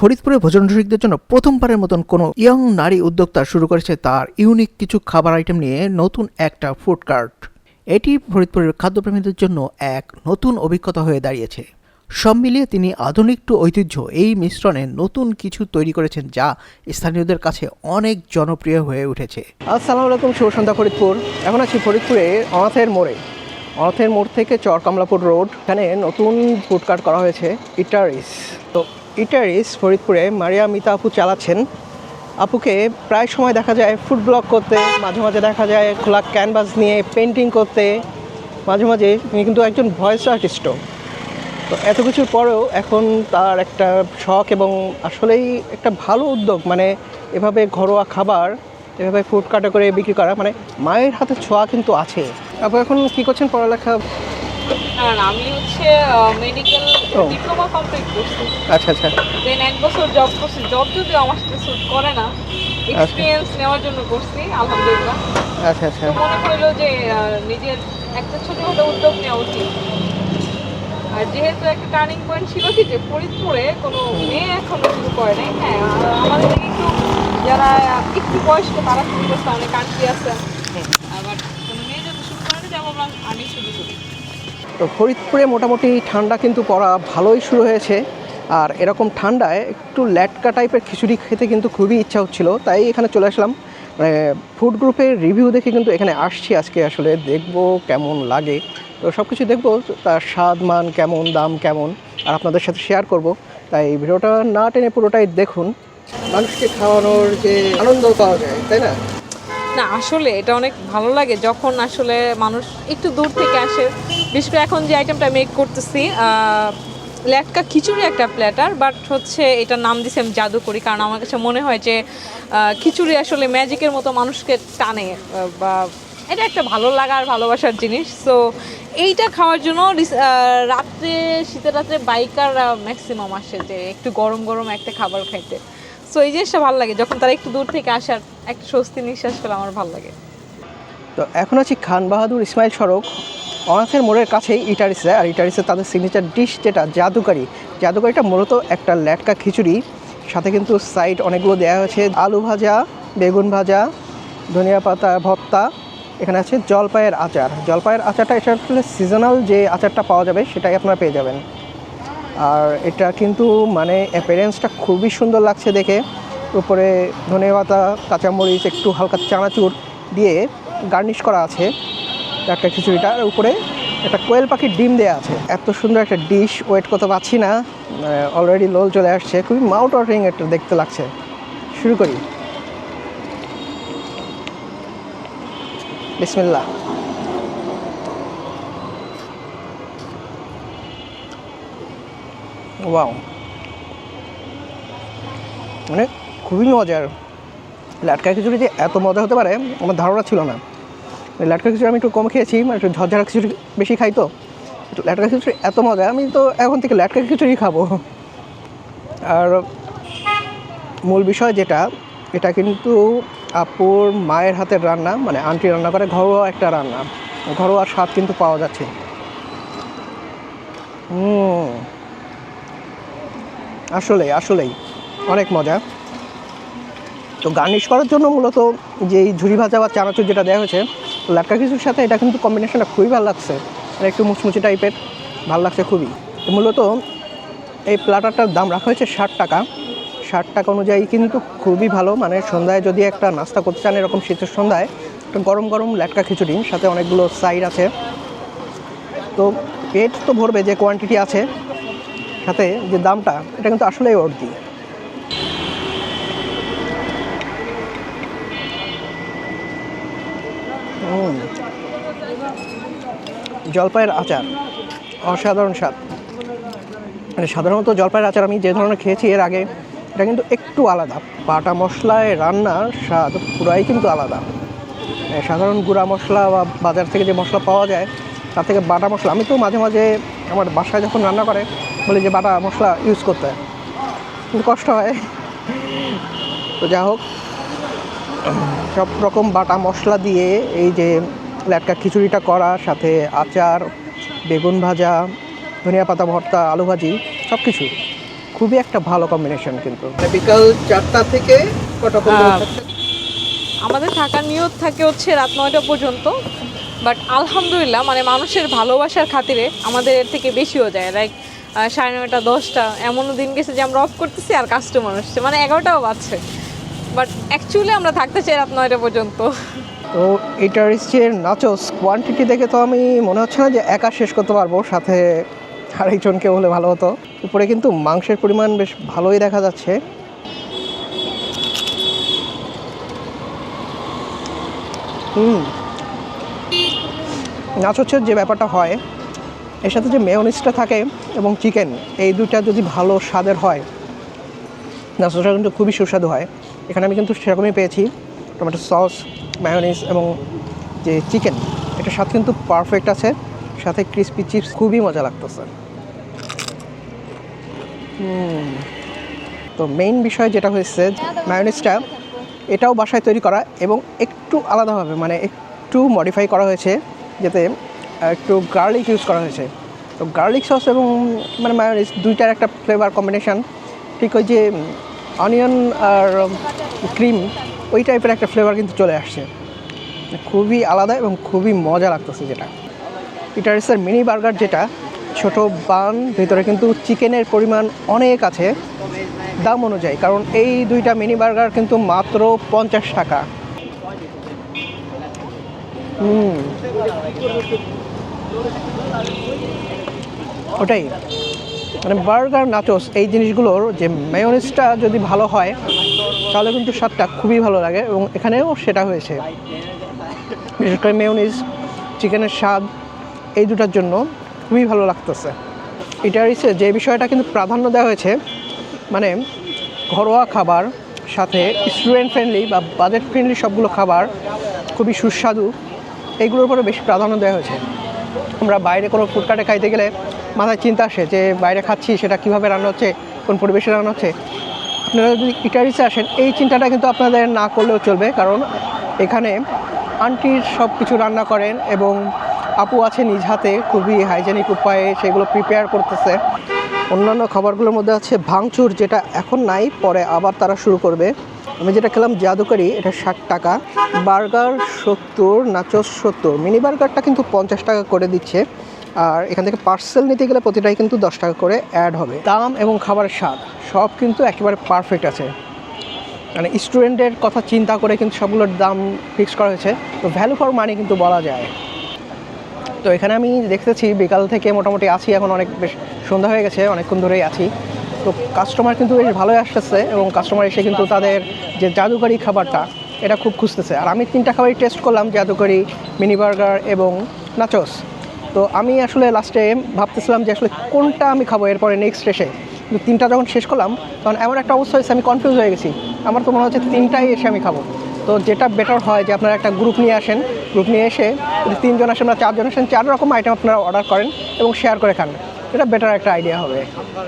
ফরিদপুরে ভোজন রসিকদের জন্য প্রথমবারের মতন কোনো ইয়ং নারী উদ্যোক্তা শুরু করেছে তার ইউনিক কিছু খাবার আইটেম নিয়ে নতুন একটা ফুড কার্ট এটি ফরিদপুরের খাদ্যপ্রেমীদের জন্য এক নতুন অভিজ্ঞতা হয়ে দাঁড়িয়েছে। সব মিলিয়ে তিনি আধুনিক টু ঐতিহ্য এই মিশ্রণে নতুন কিছু তৈরি করেছেন যা স্থানীয়দের কাছে অনেক জনপ্রিয় হয়ে উঠেছে। আসসালামু আলাইকুম, শুভ সন্ধ্যা ফরিদপুর। এখন আছি ফরিদপুরে অনাথের মোড়ে। অনাথের মোড় থেকে চর কমলাপুর রোড এখানে নতুন ফুড কার্ট করা হয়েছে ইটারিস তো ইটারিস ফরিদপুরে মারিয়া মিতা আপু চালাচ্ছেন। আপুকে প্রায় সময় দেখা যায় ফুড ব্লগ করতে, মাঝে মাঝে দেখা যায় খোলা ক্যানভাস নিয়ে পেন্টিং করতে, মাঝে মাঝে তিনি কিন্তু একজন ভয়েস আর্টিস্টও তো এত কিছুর পরেও এখন তার একটা শখ এবং আসলেই একটা ভালো উদ্যোগ মানে এভাবে ঘরোয়া খাবার, এভাবে ফুড কাটা করে বিক্রি করা মানে মায়ের হাতে ছোঁয়া কিন্তু আছে। আপু, এখন কি করছেন পড়ালেখা? আর আমি হচ্ছে মেডিকেল। ডিপ্লোমা কমপ্লিট করছি। আচ্ছা আচ্ছা। দেন এক বছর জব করছি জব যদিও আমার সাথে স্যুট করে না এক্সপিরিয়েন্স নেওয়ার জন্য করছি আলহামদুলিল্লাহ। আচ্ছা আচ্ছা। মনে হইল যে নিজের একটা ছোটখাটো উদ্যোগ নেওয়া উচিত। আর যেহেতু একটা টার্নিং পয়েন্ট ছিল কি যে ফরিদপুরে কোনো মেয়ে এখনও শুরু করে নাই হ্যাঁ আমাদের যারা একটু বয়স্ক তারা শুরু করছে অনেক আন্টি আছে। আবার কোনো মেয়ে যদি শুরু করে না যেমন আমি শুরু করি তো ফরিদপুরে মোটামুটি ঠান্ডা কিন্তু পড়া ভালোই শুরু হয়েছে। আর এরকম ঠান্ডায় একটু ল্যাটকা টাইপের খিচুড়ি খেতে কিন্তু খুবই ইচ্ছা হচ্ছিল। তাই এখানে চলে আসলাম। মানে ফুড গ্রুপের রিভিউ দেখে কিন্তু এখানে আসছি আজকে আসলে। দেখব কেমন লাগে। তো সব কিছু দেখব, তার স্বাদ মান কেমন, দাম কেমন, আর আপনাদের সাথে শেয়ার করব। তাই ভিডিওটা না টেনে পুরোটাই দেখুন। মানুষকে খাওয়ানোর যে আনন্দ পাওয়া যায়, তাই না? না, আসলে এটা অনেক ভালো লাগে যখন আসলে মানুষ একটু দূর থেকে আসে। বিশেষ করে এখন যে আইটেমটা মেক করতেছি ল্যাটকা খিচুড়ি একটা প্ল্যাটার বাট হচ্ছে এটার নাম দিছি আমি জাদু করি কারণ আমার কাছে মনে হয় যে খিচুড়ি আসলে ম্যাজিকের মতো মানুষকে টানে বা এটা একটা ভালো লাগার, ভালোবাসার জিনিস। সো এইটা খাওয়ার জন্য রাত্রে, শীতের রাত্রে বাইকার ম্যাক্সিমাম আসে যে একটু গরম গরম একটা খাবার খাইতে। সো এই জিনিসটা ভালো লাগে, যখন তারা একটু দূর থেকে আসার একটা স্বস্তি নিঃশ্বাস পেলে আমার ভালো লাগে। তো এখন আছি খান বাহাদুর ইসমাইল সড়ক। অনাথের মোড়ের কাছেই ইটারিসে আর ইটারিসে তাদের সিগনেচার ডিশ যেটা, জাদুকারি। জাদুকারিটা মূলত একটা ল্যাটকা খিচুড়ি, সাথে কিন্তু সাইড অনেকগুলো দেওয়া হয়েছে, আলু ভাজা, বেগুন ভাজা, ধনিয়া পাতা, ভর্তা। এখানে আছে জলপাইয়ের আচার। জলপাইয়ের আচারটা, এটা সিজনাল যে আচারটা পাওয়া যাবে, সেটাই আপনারা পেয়ে যাবেন। আর এটা কিন্তু মানে অ্যাপিয়ারেন্সটা খুবই সুন্দর লাগছে দেখে। উপরে ধনে পাতা, কাঁচামরিচ, একটু হালকা চানাচুর দিয়ে গার্নিশ করা আছে একটা খিচুড়িটা। আর উপরে একটা কোয়েল পাখির ডিম দেওয়া আছে। এত সুন্দর একটা ডিশ ওয়েট করতে পারছি না। অলরেডি লোল চলে আসছে। খুবই মাউট ওয়াটারিং একটা দেখতে লাগছে। শুরু করি। বিসমিল্লা ওয়াও। মানে খুবই মজার। লাটকা খিচুড়ি যে এত মজা হতে পারে, আমার ধারণা ছিল না। লাটকা খিচুড়ি আমি একটু কম খেয়েছি মানে একটু ঝরঝরা খিচুড়ি বেশি খাই তো লাটকা খিচুড়ি এত মজা, আমি তো এখন থেকে লাটকা খিচুড়ি খাব। আর মূল বিষয় যেটা, এটা কিন্তু আপুর মায়ের হাতের রান্না মানে আন্টি রান্না করে, ঘরোয়া একটা রান্না। ঘরোয়া স্বাদ কিন্তু পাওয়া যাচ্ছে। হুম। আসলে, আসলেই। অনেক মজা। তো গার্নিশ করার জন্য মূলত যে এই ঝুরি ভাজা বা চানাচুর যেটা দেওয়া হয়েছে, লাটকা কিছুর সাথে এটা কিন্তু কম্বিনেশনটা খুবই ভালো লাগছে। আর একটু মুচমুচি টাইপের ভালো লাগছে খুবই। তো মূলত এই প্লাটারটার দাম রাখা হয়েছে ষাট টাকা। ষাট টাকা অনুযায়ী কিন্তু খুবই ভালো। মানে সন্ধ্যায় যদি একটা নাস্তা করতে চান এরকম শীতের সন্ধ্যায় একটা গরম গরম ল্যাটকা খিচুড়ি, সাথে অনেকগুলো সাইড আছে। তো পেট তো ভরবে যে কোয়ান্টিটি আছে সাথে যে দামটা, এটা কিন্তু আসলেই অর্ধি জলপাইয়ের আচার, অসাধারণ স্বাদ। মানে সাধারণত জলপাইয়ের আচার আমি যে ধরনের খেয়েছি এর আগে, এটা কিন্তু একটু আলাদা। বাটা মশলায় রান্নার স্বাদ পুরাই কিন্তু আলাদা। সাধারণ গুঁড়া মশলা বা বাজার থেকে যে মশলা পাওয়া যায়, তার থেকে বাটা মশলা। আমি তো মাঝে মাঝে আমার বাসায় যখন রান্না করে বলি যে বাটা মশলা ইউজ করতে কিন্তু কষ্ট হয়। তো যা হোক সব রকম বাটা মশলা দিয়ে এই যে ল্যাটকা খিচুড়িটা করা সাথে আচার বেগুন ভাজা ধনিয়া পাতা ভর্তা আলু ভাজি সব কিছু খুবই একটা ভালো কম্বিনেশন কিন্তু। মানে বিকাল চারটা থেকে কটা আমাদের থাকার নিয়ত থাকে হচ্ছে রাত নয়টা পর্যন্ত। বাট আলহামদুলিল্লাহ মানে মানুষের ভালোবাসার খাতিরে আমাদের এর থেকে বেশিও যায়। লাইক সাড়ে নয়টা, দশটা, এমনও দিন গেছে যে আমরা অফ করতেছি আর কাস্টমার আসছে। মানে এগারোটাও বাজছে। বাট অ্যাকচুয়ালি আমরা থাকতে চাই রাত নয়টা পর্যন্ত। তো এটার যে নাচোস কোয়ান্টিটি দেখে তো আমি মনে হচ্ছে না যে একা শেষ করতে পারব, সাথে আরেকজনকে হলে ভালো হতো। উপরে কিন্তু মাংসের পরিমাণ বেশ ভালোই দেখা যাচ্ছে। হুম। নাচোসের যে ব্যাপারটা হয় এর সাথে যে মেয়নিসটা থাকে এবং চিকেন এই দুটা যদি ভালো স্বাদের হয় নাচোসটা কিন্তু খুবই সুস্বাদু হয়। এখানে আমি কিন্তু সেরকমই পেয়েছি টমেটো সস মায়োনিজ এবং যে চিকেন এটার স্বাদ কিন্তু পারফেক্ট আছে, সাথে ক্রিসপি চিপস খুবই মজা লাগতেছে। তো মেইন বিষয় যেটা হয়েছে মায়োনিজটা এটাও বাসায় তৈরি করা এবং একটু আলাদাভাবে মানে একটু মডিফাই করা হয়েছে, যাতে একটু গার্লিক ইউজ করা হয়েছে। তো গার্লিক সস এবং মানে মায়োনিজ দুইটার একটা ফ্লেভার কম্বিনেশান ঠিক ওই যে অনিয়ন আর ক্রিম ওই টাইপের একটা ফ্লেভার কিন্তু চলে আসছে। খুবই আলাদা এবং খুবই মজা লাগতেছে যেটা। পিটারিসের মিনি বার্গার যেটা ছোট বান ভিতরে কিন্তু চিকেনের পরিমাণ অনেক আছে, দাম অনুযায়ী। কারণ এই দুইটা মিনি বার্গার কিন্তু মাত্র পঞ্চাশ টাকা। হুম। ওটাই। মানে বার্গার নাচোস এই জিনিসগুলোর যে মেয়নিজটা যদি ভালো হয়, তাহলে কিন্তু স্বাদটা খুবই ভালো লাগে এবং এখানেও সেটা হয়েছে। বিশেষ করে মেয়নিজ চিকেনের স্বাদ, এই দুটার জন্য খুবই ভালো লাগতেছে। এটা হচ্ছে যে বিষয়টা কিন্তু প্রাধান্য দেওয়া হয়েছে মানে ঘরোয়া খাবার, সাথে স্টুডেন্ট ফ্রেন্ডলি বা বাজেট ফ্রেন্ডলি সবগুলো খাবার খুবই সুস্বাদু, এইগুলোর উপরে বেশি প্রাধান্য দেওয়া হয়েছে। আমরা বাইরে কোনো ফুডকার্টে খাইতে গেলে মাথায় চিন্তা আসে যে বাইরে খাচ্ছি, সেটা কীভাবে রান্না হচ্ছে, কোন পরিবেশে রান্না হচ্ছে। আপনারা যদি ইটারিসে আসেন, এই চিন্তাটা কিন্তু আপনাদের না করলেও চলবে, কারণ এখানে আন্টির সব কিছু রান্না করেন এবং আপু আছে নিজ হাতে, খুবই হাইজেনিক উপায়ে সেগুলো প্রিপেয়ার করতেছে। অন্যান্য খাবারগুলোর মধ্যে আছে ভাঙচুর, যেটা এখন নাই, পরে আবার তারা শুরু করবে। আমি যেটা খেলাম জাদুকারি, এটা ষাট টাকা। বার্গার সত্তর, নাচস সত্তর। মিনি বার্গারটা কিন্তু পঞ্চাশ টাকা করে দিচ্ছে। আর এখান থেকে পার্সেল নিতে গেলে প্রতিটাই কিন্তু দশ টাকা করে অ্যাড হবে। দাম এবং খাবারের স্বাদ, সব কিন্তু একেবারে পারফেক্ট আছে। মানে স্টুডেন্টের কথা চিন্তা করে কিন্তু সবগুলোর দাম ফিক্স করা হয়েছে। তো ভ্যালু ফর মানি কিন্তু বলা যায়। তো এখানে আমি দেখতেছি, বিকাল থেকে মোটামুটি আছি। এখন অনেক বেশ সন্ধ্যা হয়ে গেছে, অনেকক্ষণ ধরেই আছি। তো কাস্টমার কিন্তু বেশ ভালোই আসতেছে এবং কাস্টমার এসে কিন্তু তাদের যে জাদুকারি খাবারটা, এটা খুব খুঁজতেছে। আর আমি তিনটা খাবারই টেস্ট করলাম জাদুকারি মিনি বার্গার এবং নাচস তো আমি আসলে লাস্টে ভাবতেছিলাম যে আসলে কোনটা আমি খাব, এরপরে নেক্সট এসে। কিন্তু তিনটা যখন শেষ করলাম, তখন এমন একটা অবস্থা হয়েছে, আমি কনফিউজ হয়ে গেছি। আমার তো মনে হচ্ছে তিনটাই এসে আমি খাব। তো যেটা বেটার হয় যে আপনারা একটা গ্রুপ নিয়ে আসেন। গ্রুপ নিয়ে এসে যদি তিনজন আসেন বা চারজন আসেন, চার রকম আইটেম আপনারা অর্ডার করেন এবং শেয়ার করে খান। এটা বেটার একটা আইডিয়া হবে।